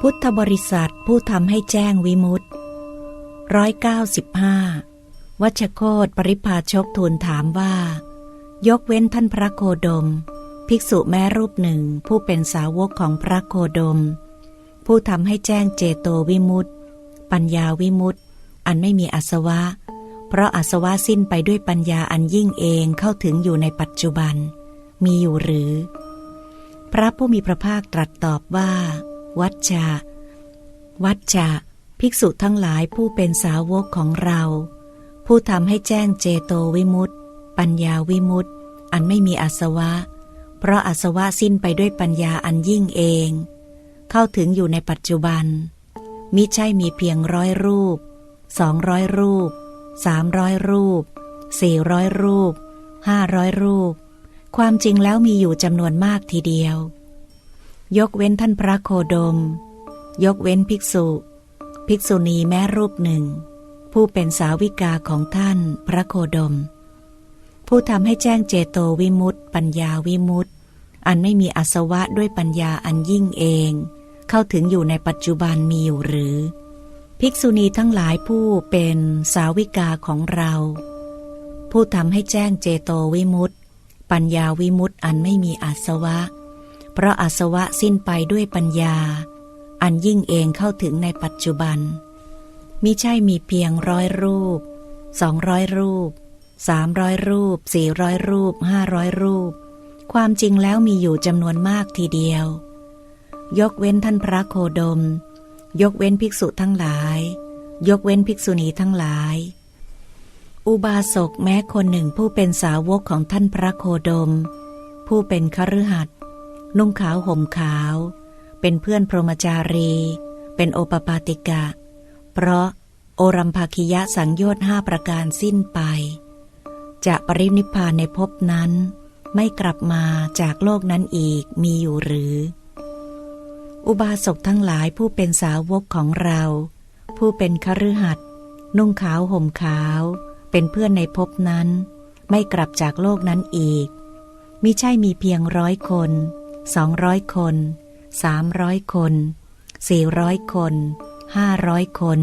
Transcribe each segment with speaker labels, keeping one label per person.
Speaker 1: พุทธบริษัทผู้ทำให้แจ้งวิมุตติร้อยเก้าสิบห้าวัชโคตปริพาชกทูลถามว่า ยกเว้นท่านพระโคดม ภิกษุแม้รูปหนึ่งผู้เป็นสาวกของพระโคดม ผู้ทำให้แจ้งเจโตวิมุตติปัญญาวิมุตติอันไม่มีอาสวะ เพราะอาสวะสิ้นไปด้วยปัญญาอันยิ่งเองเข้าถึงอยู่ในปัจจุบัน มีอยู่หรือ พระผู้มีพระภาคตรัสตอบว่า วัจจะวัจจะภิกษุทั้งหลายผู้เป็นสาวกของเรา ผู้ทำให้แจ้งเจโตวิมุตติปัญญาวิมุตติอันไม่มีอาสวะ เพราะอาสวะสิ้นไปด้วยปัญญาอันยิ่งเอง เข้าถึงอยู่ในปัจจุบัน มิใช่มีเพียงร้อยรูปสองร้อยรูปสามร้อยรูปสี่ร้อยรูปห้าร้อยรูป ความจริงแล้วมีอยู่จำนวนมากทีเดียว ยกเว้นท่านพระโคดม ยกเว้นภิกษุ ภิกษุณีแม้รูปหนึ่ง ผู้เป็นสาวิกาของท่านพระโคดม ผู้ทำให้แจ้งเจโตวิมุตติปัญญาวิมุตติอันไม่มีอสวะด้วยปัญญาอันยิ่งเอง เข้าถึงอยู่ในปัจจุบันมีอยู่หรือ ภิกษุณีทั้งหลายผู้เป็นสาวิกาของเรา ผู้ทำให้แจ้งเจโตวิมุตติปัญญาวิมุตติอันไม่มีอสวะ เพราะอาสวะสิ้นไปด้วยปัญญา อันยิ่งเองเข้าถึงในปัจจุบัน มิใช่มีเพียงร้อยรูปสองร้อยรูปสามร้อยรูปสี่ร้อยรูปห้าร้อยรูป ความจริงแล้วมีอยู่จำนวนมากทีเดียว ยกเว้นท่านพระโคดม ยกเว้นภิกษุทั้งหลาย ยกเว้นภิกษุณีทั้งหลาย อุบาสกแม้คนหนึ่งผู้เป็นสาวกของท่านพระโคดม ผู้เป็นคฤหัสถ์ นุ่งขาวห่มขาว เป็นเพื่อนพรหมจารี เป็นโอปปาติกะ เพราะโอรัมภาคิยะสังโยชน์ห้าประการสิ้นไป จะปรินิพพานในภพนั้น ไม่กลับมาจากโลกนั้นอีกมีอยู่หรือ อุบาสกทั้งหลายผู้เป็นสาวกของเรา ผู้เป็นคฤหัสถ์นุ่งขาวห่มขาว เป็นเพื่อนในภพนั้น ไม่กลับจากโลกนั้นอีกมิใช่มีเพียงร้อยคน สองร้อยคนสามร้อยคนสี่ร้อยคนห้าร้อยคน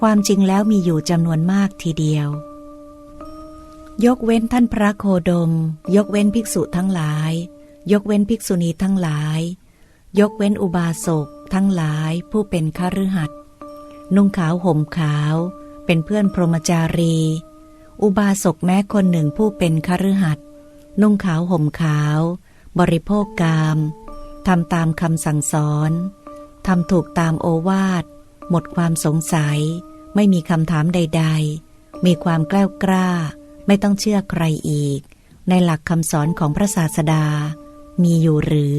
Speaker 1: ความจริงแล้วมีอยู่จำนวนมากทีเดียว ยกเว้นท่านพระโคดม ยกเว้นภิกษุทั้งหลาย ยกเว้นภิกษุณีทั้งหลาย ยกเว้นอุบาสกทั้งหลายผู้เป็นคฤหัสถ์นุ่งขาวห่มขาว เป็นเพื่อนพรหมจารี อุบาสกแม้คนหนึ่งผู้เป็นคฤหัสถ์นุ่งขาวห่มขาว บริโภคกามทำตามคำสั่งสอนทำถูกตามโอวาท หมดความสงสัย ไม่มีคำถามใด ๆ มีความกล้ากล้า ไม่ต้องเชื่อใครอีก ในหลักคำสอนของพระศาสดา มีอยู่หรือ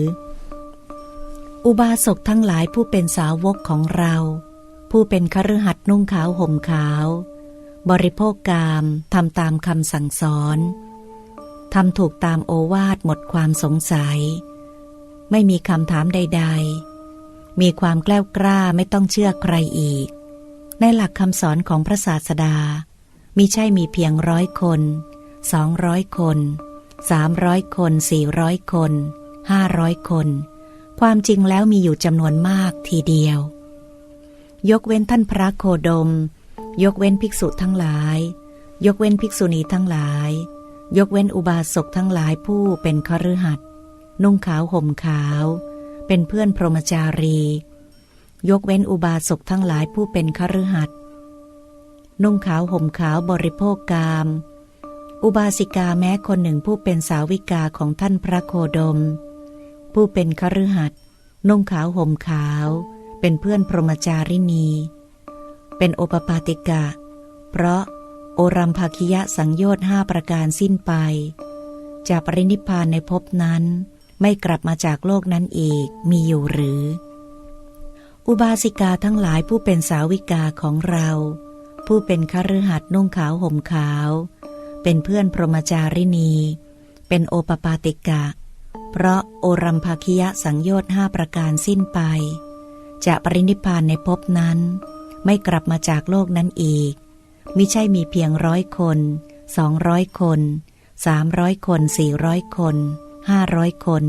Speaker 1: อุบาสกทั้งหลายผู้เป็นสาวกของเรา ผู้เป็นคฤหัสถ์นุ่งขาวห่มขาว บริโภคกามทำตามคำสั่งสอน ทำถูกตามโอวาทหมดความสงสัย ไม่มีคำถามใด ๆ มีความแกล้วกล้าไม่ต้องเชื่อใครอีก ในหลักคำสอนของพระศาสดามิใช่มีเพียงร้อยคนสองร้อยคนสามร้อยคนสี่ร้อยคนห้าร้อยคน ความจริงแล้วมีอยู่จำนวนมากทีเดียว ยกเว้นท่านพระโคดม ยกเว้นภิกษุทั้งหลาย ยกเว้นภิกษุณีทั้งหลาย ยกเว้นอุบาสกทั้งหลายผู้เป็นคฤหัสถ์นุ่งขาวห่มขาว เป็นเพื่อนพรหมจารี ยกเว้นอุบาสกทั้งหลายผู้เป็นคฤหัสถ์นุ่งขาวห่มขาวบริโภคกาม อุบาสิกาแม้คนหนึ่งผู้เป็นสาวิกาของท่านพระโคดม ผู้เป็นคฤหัสถ์นุ่งขาวห่มขาว เป็นเพื่อนพรหมจารินี เป็นโอปปาติกะ เพราะ โอรัมภคิยะสังโยชน์ห้าประการสิ้นไป จะปรินิพานในภพนั้น ไม่กลับมาจากโลกนั้นอีกมีอยู่หรือ อุบาสิกาทั้งหลายผู้เป็นสาวิกาของเรา ผู้เป็นคฤหัสถ์นุ่งขาวห่มขาว เป็นเพื่อนพรหมจารินี เป็นโอปปาติกะ เพราะโอรัมภคิยะสังโยชน์ห้าประการสิ้นไป จะปรินิพพานในภพนั้น ไม่กลับมาจากโลกนั้นอีก มิใช่มีเพียงร้อยคนสองร้อยคนสามร้อยคนสี่ร้อยคนห้าร้อยคน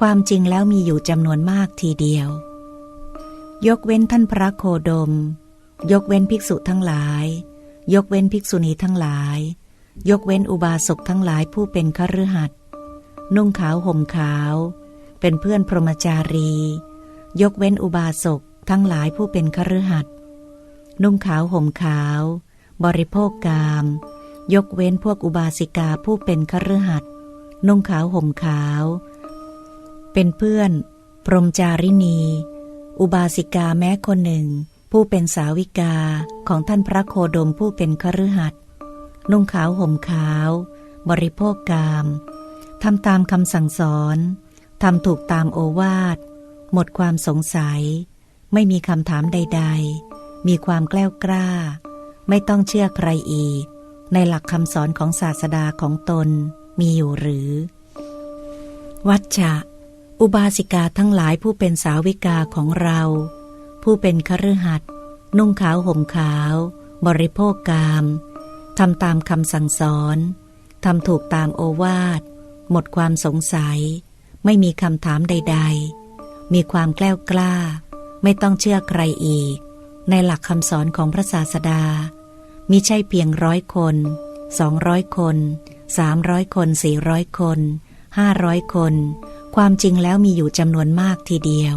Speaker 1: ความจริงแล้วมีอยู่จำนวนมากทีเดียว ยกเว้นท่านพระโคดม ยกเว้นภิกษุทั้งหลาย ยกเว้นภิกษุณีทั้งหลาย ยกเว้นอุบาสกทั้งหลายผู้เป็นคฤหัสถ์นุ่งขาวห่มขาว เป็นเพื่อนพรหมจารี ยกเว้นอุบาสกทั้งหลายผู้เป็นคฤหัสถ์นุ่งขาวห่มขาว บริโภคกาม ยกเว้นพวกอุบาสิกาผู้เป็นคฤหัสถ์นุ่งขาวห่มขาว เป็นเพื่อน พรหมจารินีอุบาสิกาแม้คนหนึ่ง ผู้เป็นสาวิกาของท่านพระโคดมผู้เป็นคฤหัสถ์นุ่งขาวห่มขาว บริโภคกามทำตามคำสั่งสอนทำถูกตามโอวาท หมดความสงสัย ไม่มีคำถามใด ๆ มีความแกล้วกล้า ไม่ต้องเชื่อใครอีก ในหลักคำสอนของศาสดาของตนมีอยู่หรือ วัชชะ อุบาสิกาทั้งหลายผู้เป็นสาวิกาของเรา ผู้เป็นคฤหัสถ์นุ่งขาวห่มขาว บริโภคกามทำตามคำสั่งสอนทำถูกตามโอวาท หมดความสงสัย ไม่มีคำถามใด ๆ มีความแกล้วกล้า ไม่ต้องเชื่อใครอีก ในหลักคำสอนของพระศาสดา มิใช่เพียงร้อยคนสองร้อยคนสามร้อยคนสี่ร้อยคนห้าร้อยคน ความจริงแล้วมีอยู่จำนวนมากทีเดียว